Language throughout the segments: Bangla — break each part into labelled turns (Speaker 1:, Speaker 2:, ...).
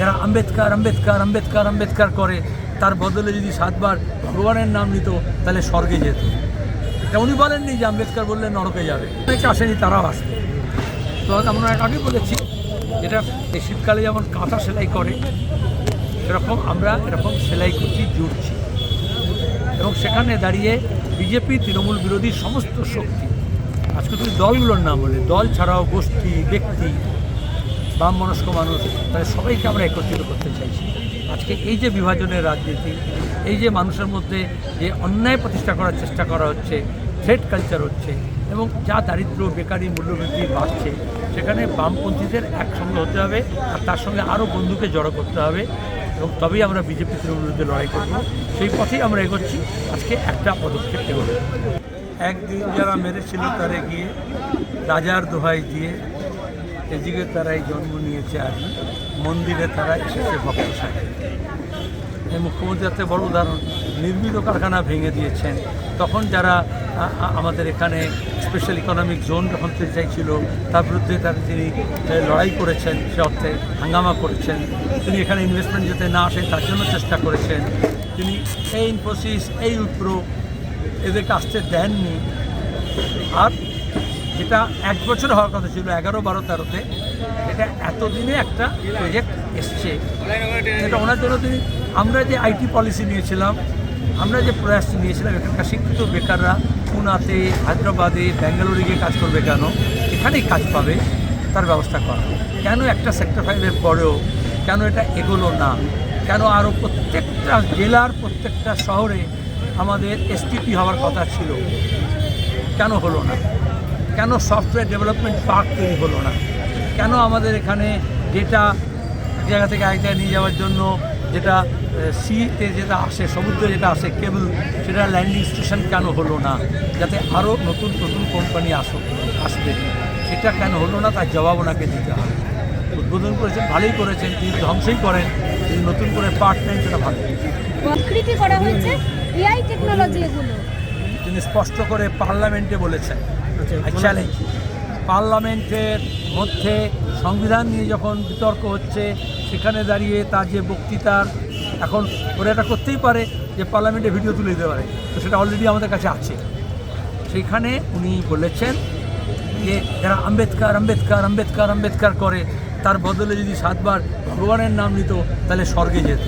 Speaker 1: যারা আম্বেদকার আম্বেদকার আম্বেদকার আম্বেদকার করে, তার বদলে যদি সাতবার ভগবানের নাম নিত, তাহলে স্বর্গে যেত। তা উনি বলেননি যে আম্বেদকার বললে নরকে যাবে। অনেকে আসেনি, তারাও আসবে। তো আমরা আগে বলেছি, যেটা এই শীতকালে যেমন কাঁথা সেলাই করে এরকম আমরা এরকম সেলাই করছি জুড়ছি এবং সেখানে দাঁড়িয়ে বিজেপি তৃণমূল বিরোধী সমস্ত শক্তি, আজকে তুমি দলগুলোর নাম বলে দল ছাড়াও গোষ্ঠী, ব্যক্তি বাম মনস্ক মানুষ তাদের সবাইকে আমরা একত্রিত করতে চাইছি। আজকে এই যে বিভাজনের রাজনীতি, এই যে মানুষের মধ্যে যে অন্যায় প্রতিষ্ঠা করার চেষ্টা করা হচ্ছে থ্রেড কালচার হচ্ছে, এবং যা দারিদ্র বেকারি, মূল্যবৃদ্ধি বাড়ছে, সেখানে বামপন্থীদের একসঙ্গে হতে হবে, আর তার সঙ্গে আরও বন্ধুকে জড়ো করতে হবে, এবং তবেই আমরা বিজেপি, তৃণমূল বিরুদ্ধে লড়াই করব। সেই পথেই আমরা এগোচ্ছি। আজকে একটা পদক্ষেপ এগোবে একদিন যারা মেরেছিল তারে গিয়ে রাজার দোহাই দিয়ে এদিকে তারাই জন্ম নিয়েছে আর মন্দিরে তারা এসেছে ভক্ত সাহেব। এই মুখ্যমন্ত্রী একটা বড় উদাহরণ। নির্মিত কারখানা ভেঙে দিয়েছেন। তখন যারা আমাদের এখানে স্পেশাল ইকোনমিক জোন যখন পেতে চাইছিল, তার বিরুদ্ধে তার তিনি লড়াই করেছেন, সে অর্থে হাঙ্গামা করেছেন। তিনি এখানে ইনভেস্টমেন্ট যাতে না আসে, তার জন্য চেষ্টা করেছেন। তিনি এই ইনফোসিস এই উইপ্রো এদেরকে আসতে দেননি। আর যেটা এক বছর হওয়ার কথা ছিল, এগারো, বারো, তেরোতে। এটা এতদিনে একটা প্রজেক্ট এসছে। এটা ওনার জন্য তিনি আমরা যে আইটি পলিসি নিয়েছিলাম, আমরা যে প্রয়াস নিয়েছিলাম, এখানকার শিক্ষিত বেকাররা, পুনাতে, হায়দ্রাবাদে, ব্যাঙ্গালোরে গিয়ে কাজ করবে কেন? এখানেই কাজ পাবে, তার ব্যবস্থা করা। কেন একটা সেক্টর ফাইভের পরেও কেন এটা এগোলো না? কেন আরও প্রত্যেকটা জেলার প্রত্যেকটা শহরে আমাদের এসটিপি হওয়ার কথা ছিল? কেন হলো না? কেন সফটওয়্যার ডেভেলপমেন্ট পার্ক তৈরি হলো না? কেন আমাদের এখানে ডেটা এক জায়গা থেকে এক জায়গায় নিয়ে যাওয়ার জন্য যেটা সিতে যেটা আসে সমুদ্রে যেটা আসে কেবল সেটা ল্যান্ডিং স্টেশন কেন হলো না? যাতে আরও নতুন নতুন কোম্পানি আসুক আসবে। সেটা কেন হলো না? তার জবাব ওনাকে দিতে হবে। উদ্বোধন করেছেন ভালোই করেছেন তিনি ধ্বংসই করেন তিনি নতুন করে পার্ট নেন সেটা ভালো।
Speaker 2: করা হয়েছে এআই টেকনোলজি এগুলো।
Speaker 1: তিনি স্পষ্ট করে পার্লামেন্টে বলেছেন চ্যালেঞ্জ পার্লামেন্টের মধ্যে সংবিধান নিয়ে যখন বিতর্ক হচ্ছে সেখানে দাঁড়িয়ে তার যে বক্তৃতার এখন ওরা এটা করতেই পারে যে পার্লামেন্টে ভিডিও তুলে দিতে পারে। তো সেটা অলরেডি আমাদের কাছে আছে। সেখানে উনি বলেছেন যে যারা আম্বেদকার আম্বেদকার আম্বেদকার আম্বেদকার করে তার বদলে যদি সাতবার ভগবানের নাম নিত তাহলে স্বর্গে যেত।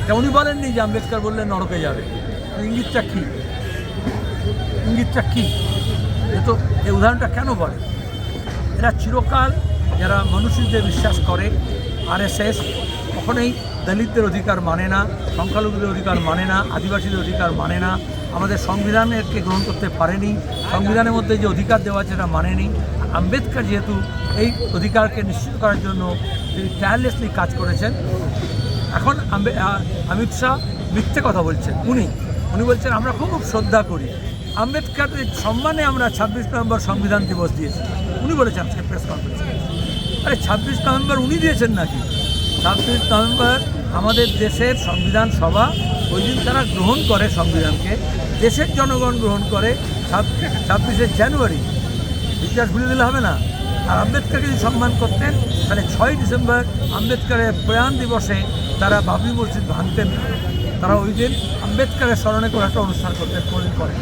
Speaker 1: এটা উনি বলেননি যে আম্বেদকার বললে নরকে যাবে। ইঙ্গিতটা কী? ইঙ্গিতটা কী? তো এই উদাহরণটা কেন বলে? এরা চিরকাল যারা মানুষীতে বিশ্বাস করে, আরএসএস কখনোই দলিতদের অধিকার মানে না, সংখ্যালঘুদের অধিকার মানে না, আদিবাসীদের অধিকার মানে না, আমাদের সংবিধানেরকে গ্রহণ করতে পারেনি, সংবিধানের মধ্যে যে অধিকার দেওয়া আছে সেটা মানেনি। আম্বেদকর যেহেতু এই অধিকারকে নিশ্চিত করার জন্য তিনি টায়ারলেসলি কাজ করেছেন, এখন আম্বে- অমিত শাহ মিথ্যে কথা বলছেন। উনি উনি বলছেন, আমরা খুব শ্রদ্ধা করি। আম্বেদকারের সম্মানে আমরা ছাব্বিশ নভেম্বর সংবিধান দিবস দিয়েছি। উনি বলেছেন আজকে প্রেস কনফারেন্সে আরে ছাব্বিশ নভেম্বর উনি দিয়েছেন নাকি? ছাব্বিশ নভেম্বর আমাদের দেশের সংবিধান সভা, ওই দিন তারা গ্রহণ করে সংবিধানকে। দেশের জনগণ গ্রহণ করে ছাব্বিশে জানুয়ারি। ইতিহাস ভুলে দিলে হবে না। আর আম্বেদকরকে যদি সম্মান করতেন, তাহলে ছয় ডিসেম্বর আম্বেদকারের প্রয়াণ দিবসে তারা বাবরি মসজিদ ভাঙতেন না। তারা ওই দিন আম্বেদকারের স্মরণে করে একটা অনুষ্ঠান করতে করেন